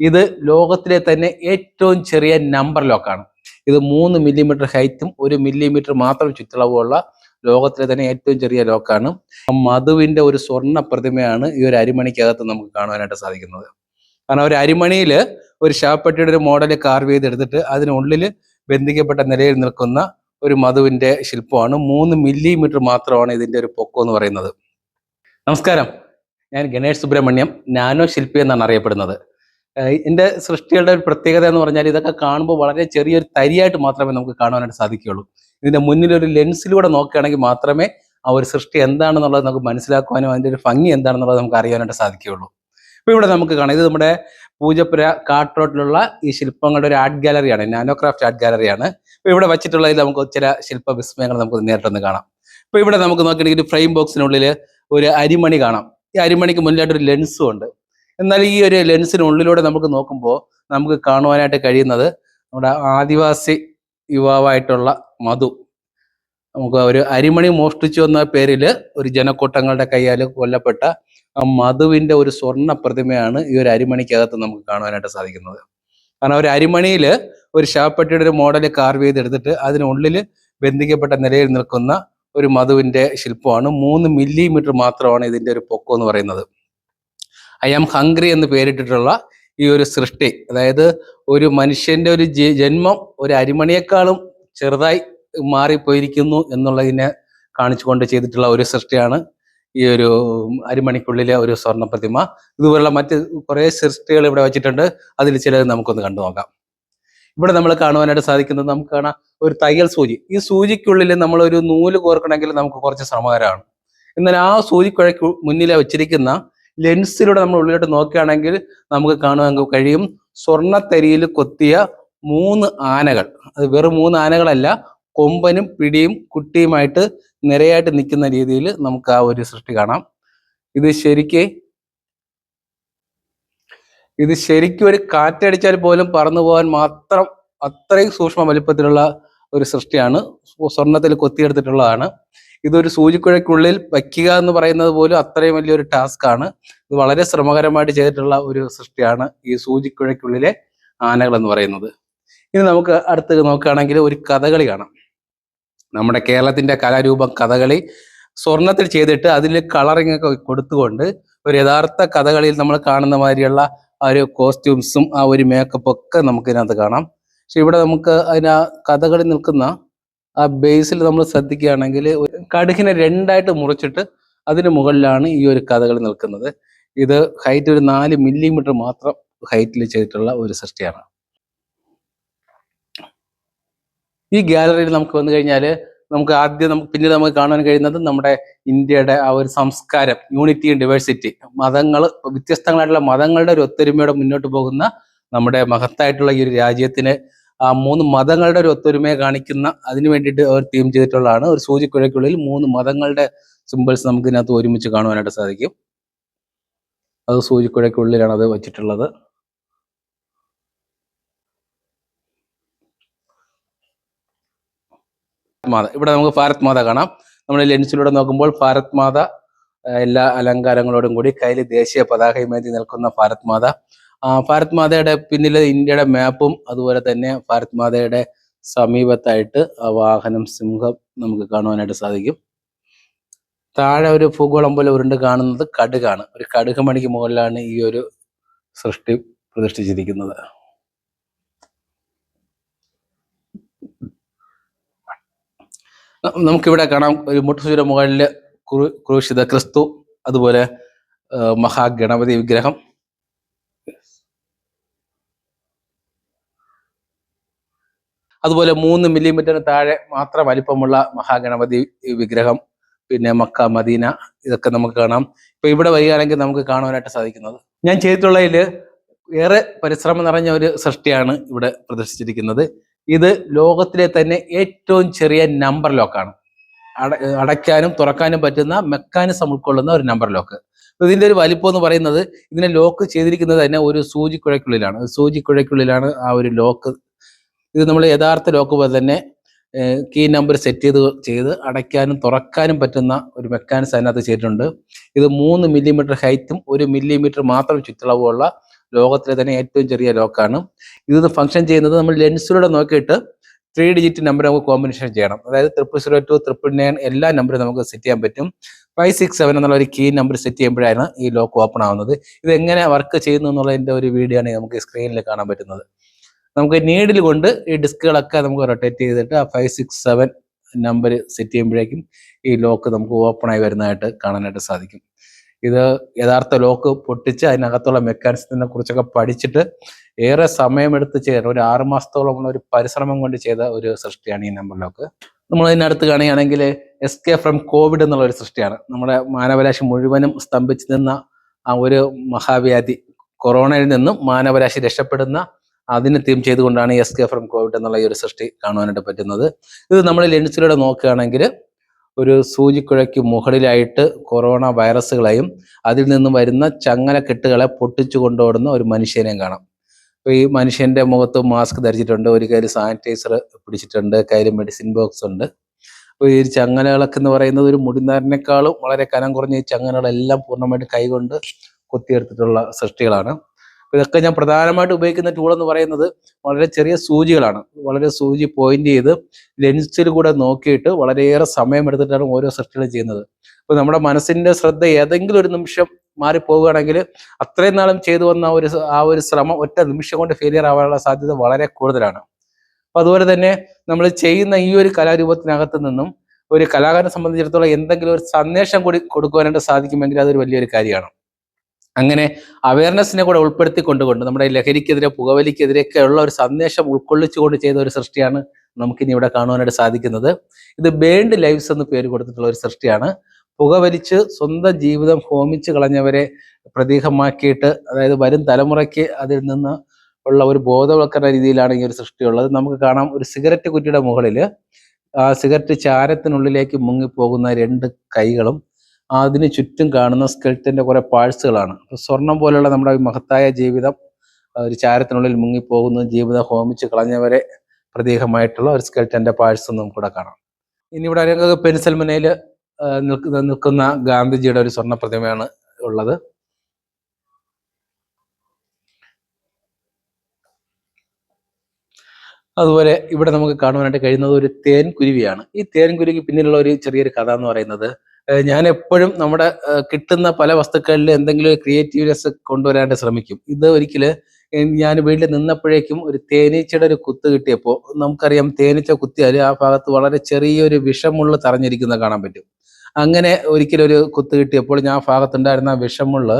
ഇത് ലോകത്തിലെ തന്നെ ഏറ്റവും ചെറിയ നമ്പർ ലോക്കാണ് ഇത് മൂന്ന് മില്ലിമീറ്റർ ഹൈറ്റും ഒരു മില്ലിമീറ്റർ മാത്രം ചുറ്റളവുമുള്ള ലോകത്തിലെ തന്നെ ഏറ്റവും ചെറിയ ലോക്കാണ് മധുവിന്റെ ഒരു സ്വർണ പ്രതിമയാണ് ഈ ഒരു അരിമണിക്കകത്ത് നമുക്ക് കാണുവാനായിട്ട് സാധിക്കുന്നത്. കാരണം ഒരു അരിമണിയിൽ ഒരു ശവപ്പെട്ടിയുടെ ഒരു മോഡൽ കാർവ് ചെയ്തെടുത്തിട്ട് അതിനുള്ളിൽ ബന്ധിക്കപ്പെട്ട നിലയിൽ നിൽക്കുന്ന ഒരു മധുവിന്റെ ശില്പമാണ്. മൂന്ന് മില്ലിമീറ്റർ മാത്രമാണ് ഇതിന്റെ ഒരു പൊക്കം എന്ന് പറയുന്നത്. നമസ്കാരം. ഞാൻ ഗണേഷ് സുബ്രഹ്മണ്യം നാനോ ശില്പി എന്നാണ് അറിയപ്പെടുന്നത്. എന്റെ സൃഷ്ടികളുടെ ഒരു പ്രത്യേകത എന്ന് പറഞ്ഞാൽ ഇതൊക്കെ കാണുമ്പോൾ വളരെ ചെറിയൊരു തരിയായിട്ട് മാത്രമേ നമുക്ക് കാണുവാനായിട്ട് സാധിക്കുകയുള്ളൂ. ഇതിന്റെ മുന്നിൽ ഒരു ലെൻസിലൂടെ നോക്കുകയാണെങ്കിൽ മാത്രമേ ആ ഒരു സൃഷ്ടി എന്താണെന്നുള്ളത് നമുക്ക് മനസ്സിലാക്കുവാനും അതിന്റെ ഒരു ഭംഗി എന്താണെന്നുള്ളത് നമുക്ക് അറിയാനായിട്ട് സാധിക്കുകയുള്ളൂ. ഇപ്പൊ ഇവിടെ നമുക്ക് കാണാം. ഇത് നമ്മുടെ പൂജപ്പുര കാട്ട്റോട്ടിലുള്ള ഈ ശില്പങ്ങളുടെ ഒരു ആർട്ട് ഗാലറിയാണ്. നാനോക്രാഫ്റ്റ് ആർട്ട് ഗാലറിയാണ്. ഇപ്പൊ ഇവിടെ വെച്ചിട്ടുള്ളതിൽ നമുക്ക് ചില ശില്പ വിസ്മയങ്ങൾ നമുക്ക് നേരിട്ടൊന്ന് കാണാം. ഇപ്പൊ ഇവിടെ നമുക്ക് നോക്കിയിട്ടുണ്ടെങ്കിൽ ഫ്രെയിം ബോക്സിനുള്ളിൽ ഒരു അരിമണി കാണാം. ഈ അരിമണിക്ക് മുന്നിലായിട്ട് ഒരു ലെൻസും ഉണ്ട്. എന്നാൽ ഈ ഒരു ലെൻസിനുള്ളിലൂടെ നമുക്ക് നോക്കുമ്പോൾ നമുക്ക് കാണുവാനായിട്ട് കഴിയുന്നത് നമ്മുടെ ആദിവാസി യുവാവായിട്ടുള്ള മധു. നമുക്ക് ഒരു അരിമണി മോഷ്ടിച്ചു എന്ന പേരിൽ ഒരു ജനക്കൂട്ടങ്ങളുടെ കൈയാൽ കൊല്ലപ്പെട്ട ആ മധുവിന്റെ ഒരു സ്വർണ പ്രതിമയാണ് ഈ ഒരു അരിമണിക്കകത്ത് നമുക്ക് കാണുവാനായിട്ട് സാധിക്കുന്നത്. കാരണം ഒരു അരിമണിയിൽ ഒരു ശവപ്പെട്ടിയുടെ ഒരു മോഡൽ കാർവ് ചെയ്തെടുത്തിട്ട് അതിനുള്ളിൽ ബന്ധിക്കപ്പെട്ട നിലയിൽ നിൽക്കുന്ന ഒരു മധുവിന്റെ ശില്പമാണ്. മൂന്ന് മില്ലിമീറ്റർ മാത്രമാണ് ഇതിന്റെ ഒരു പൊക്കം എന്ന് പറയുന്നത്. ഐ ആം ഹംഗ്രി എന്ന് പേരിട്ടിട്ടുള്ള ഈ ഒരു സൃഷ്ടി. അതായത് ഒരു മനുഷ്യന്റെ ഒരു ജന്മം ഒരു അരിമണിയേക്കാളും ചെറുതായി മാറിപ്പോയിരിക്കുന്നു എന്നുള്ളതിനെ കാണിച്ചുകൊണ്ട് ചെയ്തിട്ടുള്ള ഒരു സൃഷ്ടിയാണ് ഈ ഒരു അരിമണിക്കുള്ളിലെ ഒരു സ്വർണ പ്രതിമ ഇതുപോലുള്ള മറ്റ് കുറേ സൃഷ്ടികൾ ഇവിടെ വെച്ചിട്ടുണ്ട്. അതിൽ ചിലത് നമുക്കൊന്ന് കണ്ടു നോക്കാം. ഇവിടെ നമ്മൾ കാണുവാനായിട്ട് സാധിക്കുന്നത് നമുക്ക് കാണാം ഒരു തയ്യൽ സൂചി. ഈ സൂചിക്കുള്ളിൽ നമ്മൾ ഒരു നൂൽ കോർക്കണമെങ്കിൽ നമുക്ക് കുറച്ച് ശ്രമകരമാണ് എന്നാൽ ആ സൂചിക്കുഴയ്ക്ക് മുന്നിലെ വെച്ചിരിക്കുന്ന ലെൻസിലൂടെ നമ്മൾ ഉള്ളിലോട്ട് നോക്കുകയാണെങ്കിൽ നമുക്ക് കാണുവാൻ കഴിയും. സ്വർണത്തരിയിൽ കൊത്തിയ മൂന്ന് ആനകൾ. അത് വെറും മൂന്ന് ആനകളല്ല കൊമ്പനും പിടിയും കുട്ടിയുമായിട്ട് നിരയായിട്ട് നിൽക്കുന്ന രീതിയിൽ നമുക്ക് ആ ഒരു സൃഷ്ടി കാണാം. ഇത് ശരിക്ക് ഇത് ശരിക്കും ഒരു കാറ്റടിച്ചാൽ പോലും പറന്നു പോകാൻ മാത്രം അത്രയും സൂക്ഷ്മ വലിപ്പത്തിലുള്ള ഒരു സൃഷ്ടിയാണ്. സ്വർണത്തിൽ കൊത്തിയെടുത്തിട്ടുള്ളതാണ്. ഇതൊരു സൂചിക്കുഴയ്ക്കുള്ളിൽ വയ്ക്കുക എന്ന് പറയുന്നത് പോലും അത്രയും വലിയൊരു ടാസ്ക് ആണ് ഇത് വളരെ ശ്രമകരമായിട്ട് ചെയ്തിട്ടുള്ള ഒരു സൃഷ്ടിയാണ് ഈ സൂചിക്കുഴയ്ക്കുള്ളിലെ ആനകൾ എന്ന് പറയുന്നത്. ഇനി നമുക്ക് അടുത്ത് നോക്കുകയാണെങ്കിൽ ഒരു കഥകളി കാണാം. നമ്മുടെ കേരളത്തിന്റെ കലാരൂപം കഥകളി. സ്വർണത്തിൽ ചെയ്തിട്ട് അതിൽ കളറിംഗ് ഒക്കെ കൊടുത്തുകൊണ്ട് ഒരു യഥാർത്ഥ കഥകളിയിൽ നമ്മൾ കാണുന്ന മാതിരിയുള്ള ആ ഒരു കോസ്റ്റ്യൂംസും ആ ഒരു മേക്കപ്പ് ഒക്കെ നമുക്ക് ഇതിനകത്ത് കാണാം. പക്ഷെ ഇവിടെ നമുക്ക് അതിന് ആ കഥകളി നിൽക്കുന്ന ആ ബേസിൽ നമ്മൾ ശ്രദ്ധിക്കുകയാണെങ്കിൽ കടുകിനെ രണ്ടായിട്ട് മുറിച്ചിട്ട് അതിന് മുകളിലാണ് ഈ ഒരു കഥകളി നിൽക്കുന്നത്. ഇത് ഹൈറ്റ് ഒരു നാല് മില്ലിമീറ്റർ മാത്രം ഹൈറ്റിൽ ചെയ്തിട്ടുള്ള ഒരു സൃഷ്ടിയാണ്. ഈ ഗാലറിയിൽ നമുക്ക് വന്നു കഴിഞ്ഞാൽ നമുക്ക് ആദ്യം നമുക്ക് പിന്നീട് നമുക്ക് കാണാൻ കഴിയുന്നത് നമ്മുടെ ഇന്ത്യയുടെ ആ ഒരു സംസ്കാരം യൂണിറ്റി ഡൈവേഴ്സിറ്റി മതങ്ങൾ വ്യത്യസ്തങ്ങളായിട്ടുള്ള മതങ്ങളുടെ ഒരു ഒത്തൊരുമയോടെ മുന്നോട്ട് പോകുന്ന നമ്മുടെ മഹത്തായിട്ടുള്ള ഈ ഒരു രാജ്യത്തിന് മൂന്ന് മതങ്ങളുടെ ഒരു ഒത്തൊരുമയെ കാണിക്കുന്ന അതിനു വേണ്ടിയിട്ട് അവർ തീം ചെയ്തിട്ടുള്ളതാണ്. ഒരു സൂചിക്കുഴയ്ക്കുള്ളിൽ മൂന്ന് മതങ്ങളുടെ സിമ്പിൾസ് നമുക്ക് ഇതിനകത്ത് ഒരുമിച്ച് കാണുവാനായിട്ട് സാധിക്കും. അത് സൂചിക്കുഴയ്ക്കുള്ളിലാണ് അത് വെച്ചിട്ടുള്ളത്. മാത. ഇവിടെ നമുക്ക് ഭാരത് മാത കാണാം. നമ്മൾ ലെൻസിലൂടെ നോക്കുമ്പോൾ ഭാരത് മാത എല്ലാ അലങ്കാരങ്ങളോടും കൂടി കയ്യിൽ ദേശീയ പതാകയുമേന്തി നിൽക്കുന്ന ഭാരത് മാത. ആ, ഭാരത് മാതയുടെ പിന്നിൽ ഇന്ത്യയുടെ മാപ്പും അതുപോലെ തന്നെ ഭാരത് മാതയുടെ സമീപത്തായിട്ട് വാഹനം സിംഹം നമുക്ക് കാണുവാനായിട്ട് സാധിക്കും. താഴെ ഒരു ഭൂഗോളം പോലെ ഉരുണ്ട് കാണുന്നത് കടുകാണ്. ഒരു കടുക് മണിക്ക് മുകളിലാണ് ഈ ഒരു സൃഷ്ടി പ്രതിഷ്ഠിച്ചിരിക്കുന്നത്. നമുക്കിവിടെ കാണാം ഒരു മുട്ടുസൂര മുകളിൽ ക്രൂ- ക്രൂശിത ക്രിസ്തു അതുപോലെ മഹാഗണപതി വിഗ്രഹം. അതുപോലെ മൂന്ന് മില്ലിമീറ്ററിന് താഴെ മാത്രം വലിപ്പമുള്ള മഹാഗണപതി വിഗ്രഹം പിന്നെ മക്ക മദീന ഇതൊക്കെ നമുക്ക് കാണാം. ഇപ്പൊ ഇവിടെ വരികയാണെങ്കിൽ നമുക്ക് കാണുവാനായിട്ട് സാധിക്കുന്നത്. ഞാൻ ചെയ്തിട്ടുള്ളതിൽ ഏറെ പരിശ്രമം നിറഞ്ഞ ഒരു സൃഷ്ടിയാണ് ഇവിടെ പ്രദർശിച്ചിരിക്കുന്നത്. ഇത് ലോകത്തിലെ തന്നെ ഏറ്റവും ചെറിയ നമ്പർ ലോക്കാണ്. അട അടയ്ക്കാനും തുറക്കാനും പറ്റുന്ന മെക്കാനിസം ഉൾക്കൊള്ളുന്ന ഒരു നമ്പർ ലോക്ക്. ഇതിന്റെ ഒരു വലിപ്പം എന്ന് പറയുന്നത് ഇതിനെ ലോക്ക് ചെയ്തിരിക്കുന്നത് തന്നെ ഒരു സൂചിക്കുഴയ്ക്കുള്ളിലാണ്. സൂചിക്കുഴയ്ക്കുള്ളിലാണ് ആ ഒരു ലോക്ക് ഇത് നമ്മൾ യഥാർത്ഥ ലോക്ക് പോലെ തന്നെ കീ നമ്പർ സെറ്റ് ചെയ്ത് ചെയ്ത് അടയ്ക്കാനും തുറക്കാനും പറ്റുന്ന ഒരു മെക്കാനിസം അതിനകത്ത് ചെയ്തിട്ടുണ്ട്. ഇത് മൂന്ന് മില്ലിമീറ്റർ ഹൈറ്റും ഒരു മില്ലിമീറ്റർ മാത്രം ചുറ്റളവുമുള്ള ലോകത്തിലെ തന്നെ ഏറ്റവും ചെറിയ ലോക്കാണ്. ഇത് ഫംഗ്ഷൻ ചെയ്യുന്നത് നമ്മൾ ലെൻസിലൂടെ നോക്കിയിട്ട് ത്രീ ഡിജിറ്റ് നമ്പർ നമുക്ക് കോമ്പിനേഷൻ ചെയ്യണം. അതായത് triple zero two triple nine എല്ലാ നമ്പറും നമുക്ക് സെറ്റ് ചെയ്യാൻ പറ്റും. ഫൈവ് സിക്സ് സെവൻ എന്നുള്ള ഒരു കീ നമ്പർ സെറ്റ് ചെയ്യുമ്പോഴാണ് ഈ ലോക്ക് ഓപ്പൺ ആവുന്നത്. ഇത് എങ്ങനെ വർക്ക് ചെയ്യുന്നു എന്നുള്ളതിന്റെ ഒരു വീഡിയോ ആണ് നമുക്ക് സ്ക്രീനിൽ കാണാൻ പറ്റുന്നത്. നമുക്ക് നീഡിൽ കൊണ്ട് ഈ ഡിസ്കുകളൊക്കെ നമുക്ക് റൊട്ടേറ്റ് ചെയ്തിട്ട് ആ five six seven number set ചെയ്യുമ്പോഴേക്കും ഈ ലോക്ക് നമുക്ക് ഓപ്പൺ ആയി വരുന്നതായിട്ട് കാണാനായിട്ട് സാധിക്കും. ഇത് യഥാർത്ഥ ലോക്ക് പൊട്ടിച്ച് അതിനകത്തുള്ള മെക്കാനിസത്തിനെ കുറിച്ചൊക്കെ പഠിച്ചിട്ട് ഏറെ സമയമെടുത്ത് ചെയ്ത ഒരു ആറ് മാസത്തോളമുള്ള ഒരു പരിശ്രമം കൊണ്ട് ചെയ്ത ഒരു സൃഷ്ടിയാണ് ഈ നമ്പർ ലോക്ക് നമ്മൾ ഇതിനടുത്ത് കാണുകയാണെങ്കിൽ എസ് കെ ഫ്രം കോവിഡ് എന്നുള്ള ഒരു സൃഷ്ടിയാണ്. നമ്മുടെ മാനവരാശി മുഴുവനും സ്തംഭിച്ചു നിന്ന ആ ഒരു മഹാവ്യാധി കൊറോണയിൽ നിന്നും മാനവരാശി രക്ഷപ്പെടുന്ന അതിനെ തീം ചെയ്തുകൊണ്ടാണ് എസ് കെ ഫ്രം കോവിഡ് എന്നുള്ള ഈ ഒരു സൃഷ്ടി കാണുവാനായിട്ട് പറ്റുന്നത്. ഇത് നമ്മൾ ലെൻസിലൂടെ നോക്കുകയാണെങ്കിൽ ഒരു സൂചിക്കുഴയ്ക്ക് മുകളിലായിട്ട് കൊറോണ വൈറസുകളെയും അതിൽ നിന്നും വരുന്ന ചങ്ങല കെട്ടുകളെ പൊട്ടിച്ചു കൊണ്ടുപോടുന്ന ഒരു മനുഷ്യനെയും കാണാം. അപ്പോൾ ഈ മനുഷ്യന്റെ മുഖത്ത് മാസ്ക് ധരിച്ചിട്ടുണ്ട് ഒരു കയ്യിൽ സാനിറ്റൈസർ പിടിച്ചിട്ടുണ്ട് കയ്യിൽ മെഡിസിൻ ബോക്സ് ഉണ്ട്. അപ്പോൾ ഈ ചങ്ങലകളൊക്കെ എന്ന് പറയുന്നത് ഒരു മുടിനാരിനേക്കാളും വളരെ കനം കുറഞ്ഞ ഈ ചങ്ങലകളെല്ലാം പൂർണമായിട്ട് കൈകൊണ്ട് കൊത്തിയെടുത്തിട്ടുള്ള സൃഷ്ടികളാണ്. ഇതൊക്കെ ഞാൻ പ്രധാനമായിട്ട് ഉപയോഗിക്കുന്ന ടൂൾ എന്ന് പറയുന്നത് വളരെ ചെറിയ സൂചികളാണ്. വളരെ സൂചി പോയിന്റ് ചെയ്ത് ലെൻസിൽ കൂടെ നോക്കിയിട്ട് വളരെയേറെ സമയം എടുത്തിട്ടാണ് ഓരോ സൃഷ്ടികളും ചെയ്യുന്നത്. അപ്പൊ നമ്മുടെ മനസ്സിന്റെ ശ്രദ്ധ ഏതെങ്കിലും ഒരു നിമിഷം മാറിപ്പോവുകയാണെങ്കിൽ അത്രയും നാളും ചെയ്തു വന്ന ഒരു ആ ഒരു ശ്രമം ഒറ്റ നിമിഷം കൊണ്ട് ഫെയിലിയർ ആവാനുള്ള സാധ്യത വളരെ കൂടുതലാണ്. അപ്പൊ അതുപോലെ തന്നെ നമ്മൾ ചെയ്യുന്ന ഈ ഒരു കലാരൂപത്തിനകത്ത് നിന്നും ഒരു കലാകാരനെ സംബന്ധിച്ചിടത്തോളം എന്തെങ്കിലും ഒരു സന്ദേശം കൂടി കൊടുക്കുവാനായിട്ട് സാധിക്കുമെങ്കിൽ അതൊരു വലിയൊരു കാര്യമാണ്. അങ്ങനെ അവയർനെസ്സിനെ കൂടെ ഉൾപ്പെടുത്തി കൊണ്ടുകൊണ്ട് നമ്മുടെ ലഹരിക്കെതിരെ പുകവലിക്കെതിരെയൊക്കെ ഉള്ള ഒരു സന്ദേശം ഉൾക്കൊള്ളിച്ചുകൊണ്ട് ചെയ്ത ഒരു സൃഷ്ടിയാണ് നമുക്കിനി ഇവിടെ കാണുവാനായിട്ട് സാധിക്കുന്നത്. ഇത് ബേൺഡ് ലൈവ്സ് എന്ന് പേര് കൊടുത്തിട്ടുള്ള ഒരു സൃഷ്ടിയാണ്. പുകവലിച്ച് സ്വന്തം ജീവിതം ഹോമിച്ച് കളഞ്ഞവരെ പ്രതീകമാക്കിയിട്ട് അതായത് വരും തലമുറയ്ക്ക് അതിൽ നിന്ന് ഉള്ള ഒരു ബോധവൽക്കരണ രീതിയിലാണ് ഈ ഒരു സൃഷ്ടിയുള്ളത്. നമുക്ക് കാണാം ഒരു സിഗരറ്റ് കുറ്റിയുടെ മുകളിൽ ആ സിഗരറ്റ് ചാരത്തിനുള്ളിലേക്ക് മുങ്ങിപ്പോകുന്ന രണ്ട് കൈകളും അതിന് ചുറ്റും കാണുന്ന സ്കെൽറ്റിന്റെ കുറേ പാഴ്സുകളാണ് സ്വർണം പോലെയുള്ള നമ്മുടെ മഹത്തായ ജീവിതം ഒരു ചാരത്തിനുള്ളിൽ മുങ്ങിപ്പോകുന്ന ജീവിതം ഹോമിച്ച് കളഞ്ഞവരെ പ്രതീകമായിട്ടുള്ള ഒരു സ്കെൽറ്റന്റെ പാഴ്സ് നമുക്കിവിടെ കാണാം. ഇനി ഇവിടെ ഒരു പെൻസൽമനയിൽ നിൽക്കുന്ന നിൽക്കുന്ന ഗാന്ധിജിയുടെ ഒരു സ്വർണ പ്രതിമയാണ് ഉള്ളത്. അതുപോലെ ഇവിടെ നമുക്ക് കാണുവാനായിട്ട് കഴിയുന്നത് ഒരു തേൻ കുരുവിയാണ് ഈ തേൻ കുരുവിക്ക് പിന്നിലുള്ള ഒരു ചെറിയൊരു കഥ എന്ന് പറയുന്നത് ഞാൻ എപ്പോഴും നമ്മുടെ കിട്ടുന്ന പല വസ്തുക്കളിൽ എന്തെങ്കിലും ക്രിയേറ്റീവ്നെസ് കൊണ്ടുവരാനായിട്ട് ശ്രമിക്കും. ഇത് ഒരിക്കൽ ഞാൻ വീട്ടിൽ നിന്നപ്പോഴേക്കും ഒരു തേനീച്ചയുടെ ഒരു കുത്ത് കിട്ടിയപ്പോൾ നമുക്കറിയാം തേനീച്ച കുത്തിയാൽ ആ ഭാഗത്ത് വളരെ ചെറിയൊരു വിഷമുള്ള തറഞ്ഞിരിക്കുന്നത് കാണാൻ പറ്റും. അങ്ങനെ ഒരിക്കലും ഒരു കുത്ത് കിട്ടിയപ്പോൾ ഞാൻ ആ ഭാഗത്തുണ്ടായിരുന്ന വിഷമുള്ള